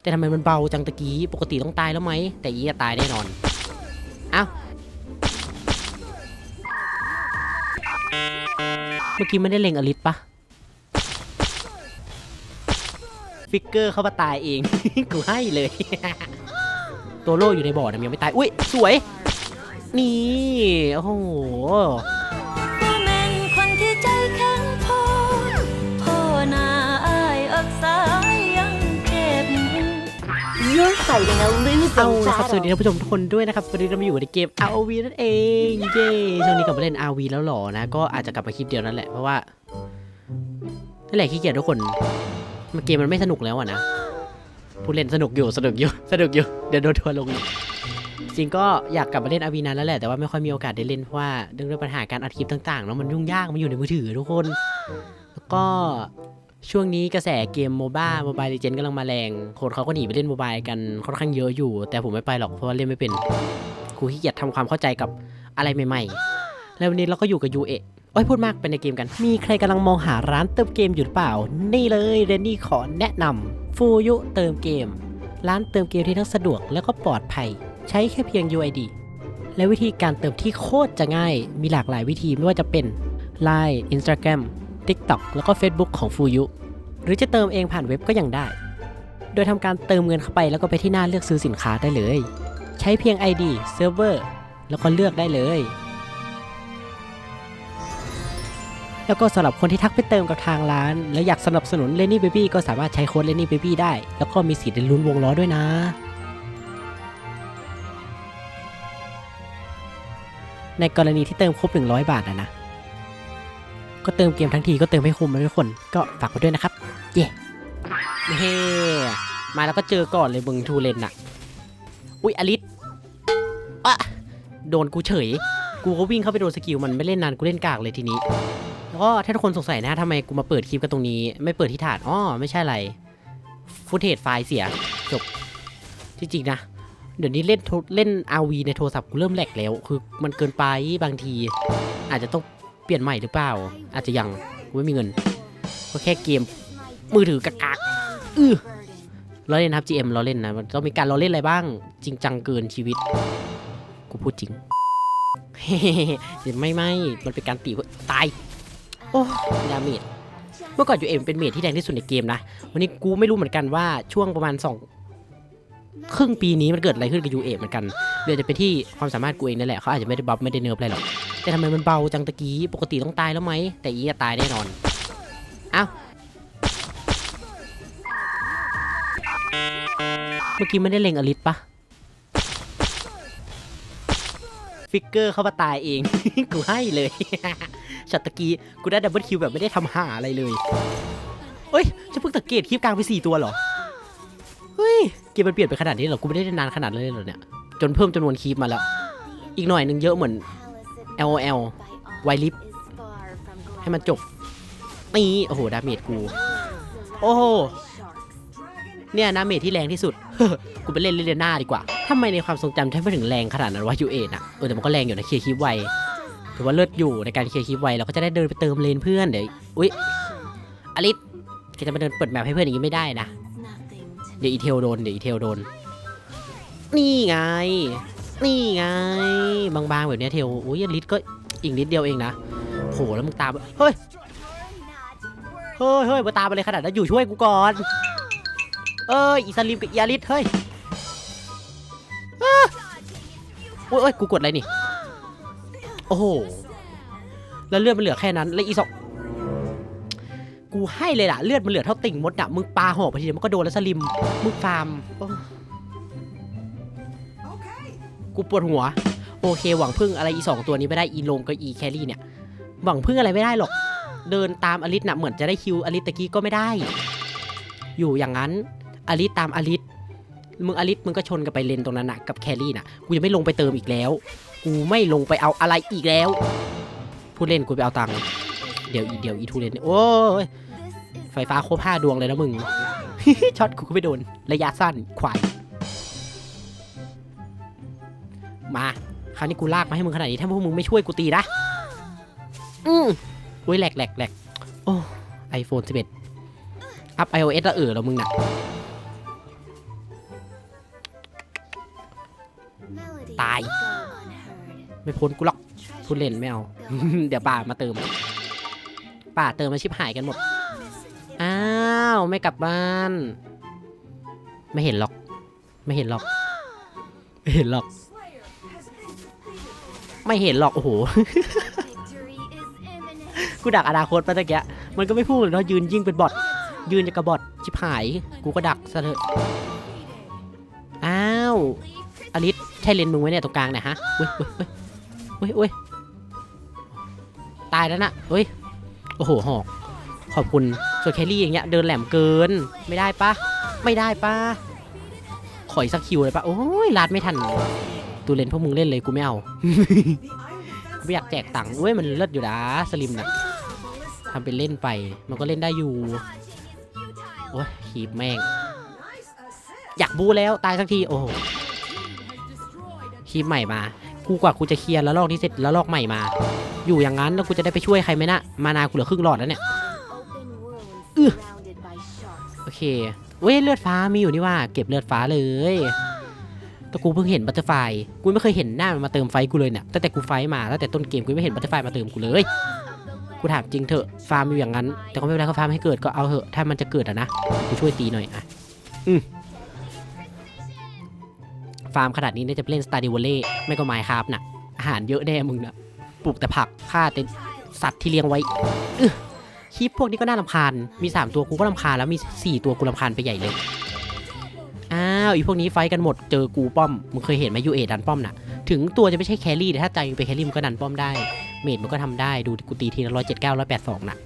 แต่ทำไมมันเบาจังตะกี้ ปกติต้องตายแล้วไหม แต่อีอะตายแน่นอน เอ้า เมื่อกี้ไม่ได้เล็งอลิสปะฟิกเกอร์เข้ามาตายเอง กูให้เลย ตัวโล่อยู่ในบ่อนะยังไม่ตาย อุ้ย สวย นี่ โอ้โห You're fighting a เอา losing ละครับสวัสดี battle. ท่านผู้ชมทุกคนด้วยนะครับวันนี้เรามาอยู่ในเกม ROV นั่นเองเย้ช่วงนี้กลับมาเล่น ROV แล้วหรอนะ ก็อาจจะกลับมาคลิปเดียวนั่นแหละ เพราะว่านั่นแหละขี้เกียจทุกคนมันเกมมันไม่สนุกแล้วอะนะผู้เล่นสนุกอยู่สนุกอยู่ สนุกอยู่เดี๋ยวโดนทัวร์ลงอีกจริงก็อยากกลับมาเล่น ROV นานแล้วแหละแต่ว่าไม่ค่อยมีโอกาสได้เล่นเพราะว่าเนื่องด้วยปัญหาการอัดคลิปต่างๆแล้วมันยุ่งยากมันอยู่ในมือถือทุกคน แล้วก็ ช่วงนี้กระแสเกมโมบ้าโมบายเลเจนกำลังมาแรง คนเขาก็หนีไปเล่นโมบายกันค่อนข้างเยอะอยู่ แต่ผมไม่ไปหรอกเพราะว่าเล่นไม่เป็นกูขี้เกียจทำความเข้าใจกับอะไรใหม่ๆ แล้ววันนี้เราก็อยู่กับยูเอะโอ้ยพูดมากเป็นในเกมกัน มีใครกำลังมองหาร้านเติมเกมอยู่หรือเปล่า นี่เลยเรนนี่ขอแนะนำฟูยุเติมเกม ร้านเติมเกมที่ทั้งสะดวกและก็ปลอดภัย ใช้แค่เพียง UID และวิธีการเติมที่โคตรจะง่าย มีหลากหลายวิธีไม่ว่าจะเป็น Line Instagram TikTok แล้วก็ Facebook ของฟูยุหรือจะเติมเองผ่านเว็บก็ยังได้ โดยทำการเติมเงินเข้าไปแล้วก็ไปที่หน้าเลือกซื้อสินค้าได้เลย ใช้เพียง ID Server แล้วก็เลือกได้เลย แล้วก็สำหรับคนที่ทักไปเติมกับทางร้าน แล้วอยากสนับสนุน Lenny Baby ก็สามารถใช้โค้ด Lenny Baby ได้ แล้วก็มีสิทธิ์ได้ลุ้นวงล้อด้วยนะในกรณีที่เติมครบ 100 บาทอะนะ ก็เติมเกมทั้งทีก็เติมให้คุ้มนะทุกคน ก็ฝากไว้ด้วยนะครับ เย่เฮ้มาแล้วก็เจอก่อนเลยมึงทูเลนอะอุ๊ยอลิสอะโดนกูเฉย กูก็วิ่งเข้าไปโดนสกิลมันไม่เล่นนานกูเล่นกากเลยทีนี้ แล้วก็ถ้าทุกคนสงสัยนะทำไมกูมาเปิดคลิปกันตรงนี้ ไม่เปิดที่ฐานอ้อไม่ใช่อะไร ฟุตเทจไฟล์เสียจบที่จริงนะเดี๋ยวนี้เล่นเล่น RV ในโทรศัพท์กูเริ่มแหลกแล้ว คือมันเกินไปบางที อาจจะต้อง ปลี่ยนใหม่หรือเปล่า อาจจะยังกูไม่มีเงิน ก็แค่เกมมือถือกากากอือเราเล่นครับ GM เราเล่นนะมันต้องมีการเราเล่นอะไรบ้าง จริงจังเกินชีวิต กูพูดจริงไม่ไม่มันเป็นการตีตาย โอ้ดาเมจเมื่อก่อนยูเอ็มเป็นเมจที่แรงที่สุดในเกมนะ วันนี้กูไม่รู้เหมือนกันว่าช่วงประมาณสอง ครึ่งปีนี้มันเกิดอะไรขึ้นกับยูเอเหมือนกันเดี๋ยวจะเป็นที่ความสามารถกูเองนั่นแหละเขาอาจจะไม่ได้บัฟไม่ได้เนิร์ฟอะไรหรอก แต่ทำไมมันเบาจังตะกี้ ปกติต้องตายแล้วไหม แต่อีอะตายแน่นอน เอ้า เมื่อกี้ไม่ได้เล็งอลิสปะฟิกเกอร์เข้ามาตายเอง กูให้เลยช็อตตะกี้ กูได้ดับเบิลคิวแบบไม่ได้ทำหาอะไรเลยเอ้ยจะเพิ่งสังเกตคลิปกลางไปสี่ตัวเหรอ ฮ้ยเกมมันเปลี่ยนไปขนาดนี้เหรอ กูไม่ได้เล่นนานขนาดนั้นเลยเหรอเนี่ย จนเพิ่มจำนวนคลิปมาแล้ว อีกหน่อยหนึงเยอะเหมือน LOL ไวลิฟให้มันจบนี่โอ้โห ดาเมจกู โอ้โห เนี่ยดาเมจที่แรงที่สุด กูไปเล่นเลนหน้าดีกว่าทำไมในความทรงจำฉันไม่ถึงแรงขนาดนั้นวะยูเอ็นะเออแต่มันก็แรงอยู่นะเคลียร์คลิปไวถือว่าเลิศอยู่ในการเคลียร์คลิปไวเราก็จะได้เดินไปเติมเลนเพื่อนเดี๋ยว อุ้ยอลิสแกจะมาเดินเปิดแมปให้เพื่อนอย่างนี้ไม่ได้นะ เดี๋ยวอีเทลโดน เดี๋ยวอีเทลโดน นี่ไง นี่ไง บางๆแบบเนี้ยเทลอุ้ยลิสก็อีกนิดเดียวเองนะโหแล้วมึงตาม เฮ้ย เฮ้ยเฮ้ยมาตามมาเลยขนาดนั้นอยู่ช่วยกูก่อน เอ้ย อีสลิมกับอีอาริสเฮ้ยโอ้ยโอ้ยกูกดอะไรนี่ โอ้โห แล้วเลือดมันเหลือแค่นั้น แล้วอีสอง กูให้เลยล่ะ เลือดมันเหลือเท่าติ่งมดอะมึงปาหอกไปทีเดียวมันก็โดนแล้วสลิม มึงฟาร์มโอ้กูปวดหัว โอเค หวังพึ่งอะไรอีสองตัวนี้ไม่ได้อีโลมกับอีแครี่เนี่ย หวังพึ่งอะไรไม่ได้หรอก เดินตามอลิสน่ะเหมือนจะได้คิวอลิสตะกี้ก็ไม่ได้ อยู่อย่างนั้นอลิสตามอลิสมึงอลิสมึงก็ชนกันไปเลนตรงนั้นน่ะกับแครี่น่ะ กูจะไม่ลงไปเติมอีกแล้ว กูไม่ลงไปเอาอะไรอีกแล้ว พูดเล่นกูไปเอาตังค์ เดี๋ยวอีเดี๋ยวอีทูเลนโอ้ย ไฟฟ้าครบห้าดวงเลยนะมึง ช็อตกูก็ไม่โดน ระยะสั้นขวายมาคราวนี้กูลากมาให้มึงขนาดนี้ถ้าพวกมึงไม่ช่วยกูตีนะอืออุ้ยแหลกแหลกแหลกโอ้ไอโฟนสิบเอ็ดอัพไอโอเอสละเออแล้วมึงน่ะตาย ไม่พ้นกูหรอกพูดเล่นไม่เอา เดี๋ยวป่ามาเติม ป่าเติมมาชิบหายกันหมด ไม่กลับบ้าน ไม่เห็นหรอก ไม่เห็นหรอก ไม่เห็นหรอก ไม่เห็นหรอก โอ้โห กูดักอนาคตไปตะเกียมันก็ไม่พูดเลยเนาะยืนยิ่งเป็นบอทยืนจะกระบอทชิบหาย กูก็ดักซะเถอะ อ้าวอลิสใช่เลนมึงไว้เนี่ยตรงกลางเนี่ยฮะเว้ยเว้ยเว้ยเว้ยตายแล้วนะเฮ้ย โอ้โหหอก ขอบคุณส่วนแคลรี่อย่างเงี้ยเดินแหลมเกิน ไม่ได้ปะไม่ได้ปะขออีกสักคิวเลยปะโอ้ยลาดไม่ทันตูเลนพวกมึงเล่นเลยกูไม่เอากูไม่อยากแจกตังค์เว้ยมันเลิศอยู่นะสลิมนะทำเป็นเล่นไป มันก็เล่นได้อยู่โอ้ยขีบแม่ง อยากบูแล้วตายสักทีโอ้ฮีบใหม่มากูกว่ากูจะเคลียร์แล้วลอกนี้เสร็จแล้วลอกใหม่มา อยู่อย่างนั้นแล้วกูจะได้ไปช่วยใครไหมนะมานากูเหลือครึ่งหลอดแล้วเนี่ย เคเว้ยเลือดฟ้ามีอยู่นี่ว่า เก็บเลือดฟ้าเลยแต่กูเพิ่งเห็นบัตเตอร์ไฟกูไม่เคยเห็นหน้ามันมาเติมไฟกูเลยเนี่ยตั้งแต่กูไฟมาตั้งแต่ต้นเกมกูไม่เห็นบัตเตอร์ไฟมาเติมกูเลยกูถามจริงเถอะฟาร์มอยู่อย่างนั้น แต่ก็ไม่เป็นไรเขาฟาร์มให้เกิดก็เอาเถอะถ้ามันจะเกิดอะนะกูช่วยตีหน่อยอะอืมฟาร์มขนาดนี้เนี่ยจะเล่นสตาร์ดิวเล่ไม่ก็ไมค์ครับนะอาหารเยอะแน่มึงนะปลูกแต่ผักฆ่าแต่สัตว์ที่เลี้ยงไว้อื้อ คลิปพวกนี้ก็น่ารำคาญ มี 3 ตัวกูก็รำคาญแล้วมี 4 ตัวกูรำคาญไปใหญ่เลย อ้าวอีพวกนี้ไฟกันหมดเจอกูป้อม มึงเคยเห็นไหมยูเอดันป้อมน่ะ ถึงตัวจะไม่ใช่แครี่แต่ถ้าใจมึงเป็นแครี่มึงก็ดันป้อมได้ เมดมันก็ทำได้ดูกูตีทีละร้อยเจ็ดเก้าร้อยแปดสองน่ะ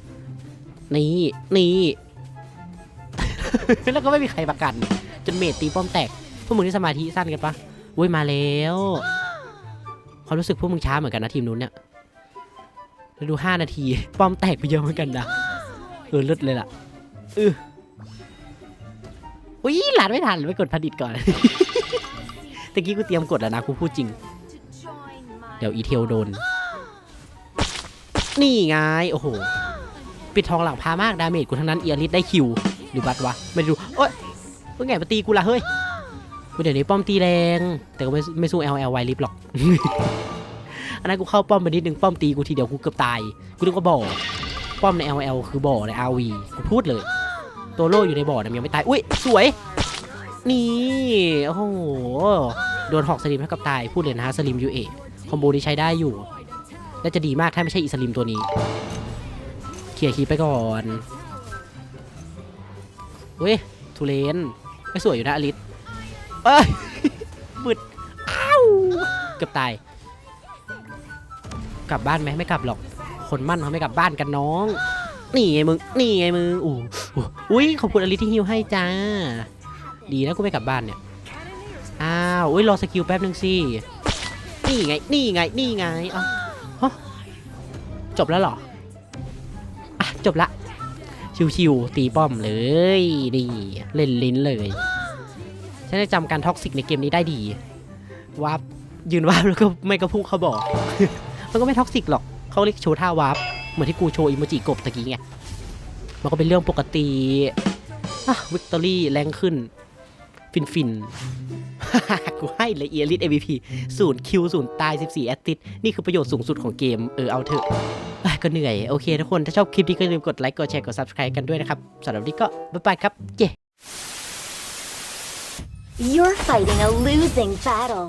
นี่นี่แล้วก็ไม่มีใครประกัน จนเมดตีป้อมแตก พวกมึงนี่สมาธิสั้นกันปะอุ้ยมาแล้วความรู้สึกพวกมึงช้าเหมือนกันนะทีมนู้นเนี่ย แล้วดูห้านาที ป้อมแตกไปเยอะเหมือนกันนะเออเลือดเลยล่ะเอออุ้ยหลานไม่ทันไปกดผลิตก่อน ตะกี้กูเตรียมกดแล้วนะกูพูดจริง เดี๋ยวอีเทลโดน นี่ไง โอ้โห ปิดทองหลังพามาก ดาเมจกูทั้งนั้นเอียริสได้คิว หรือบัตรวะ ไม่ได้ดูโอ๊ยเพิ่งไงมาตีกูล่ะเฮ้ยเดี๋ยวนี้ป้อมตีแรง แต่ก็ไม่ไม่สู้ LL ไวลิฟหรอก อันนั้นกูเข้าป้อมไปนิดนึงป้อมตีกูทีเดียวกูเกือบตาย กูนึกว่าบ่อ ป้อมใน LL คือบ่อใน RV กูพูดเลย ตัวโล่อยู่ในบ่อนะยังไม่ตาย อุ้ยสวย นี่โอ้โห โดนหอกสลิมเท่ากับตาย พูดเลยนะฮะสลิมยูเอคอมโบนี้ใช้ได้อยู่ และจะดีมากถ้าไม่ใช่อิสลิมตัวนี้ เคลียร์คีไปก่อนเว้ยทูเลนไม่สวยอยู่นะอลิสเอ้ยบึดอ้าวเกือบตาย กลับบ้านไหมไม่กลับหรอก คนมั่นเขาไม่กลับบ้านกันน้อง นี่ไงมึง นี่ไงมึงอู้อุ้ยขอบคุณอลิที่ฮิวให้จ้า ดีนะกูไม่กลับบ้านเนี่ย อ้าว อุ้ยรอสกิลแป๊บนึงสิ นี่ไง นี่ไง นี่ไงอ้าฮะจบแล้วหรอ อะ จบละ ชิวๆ ตีป้อมเลยนี่เล่นลิ้นเลย ฉันจะจำการท็อกซิกในเกมนี้ได้ดีวายืนว่าแล้วก็ไม่ก็พุ่งเขาบอก มันก็ไม่ท็อกซิกหรอกเขาเรียกโชว์ท่าวาร์ปเหมือนที่กูโชว์อิโมจิกบตะกี้ไงมันก็เป็นเรื่องปกติอะวิกตอรี่แรงขึ้น ฟินฟินๆกูให้เลยเอียริส MVP ศูนย์คิวศูนย์ตาย14 แอตติสนี่คือประโยชน์สูงสุดของเกม เออเอาเถอะก็เหนื่อย โอเคทุกคน ถ้าชอบคลิปนี้ก็อย่าลืมกดไลค์กดแชร์กด subscribe กันด้วยนะครับสำหรับนนี้ก็ บ๊ายบายครับ เย้ You're fighting a losing battle.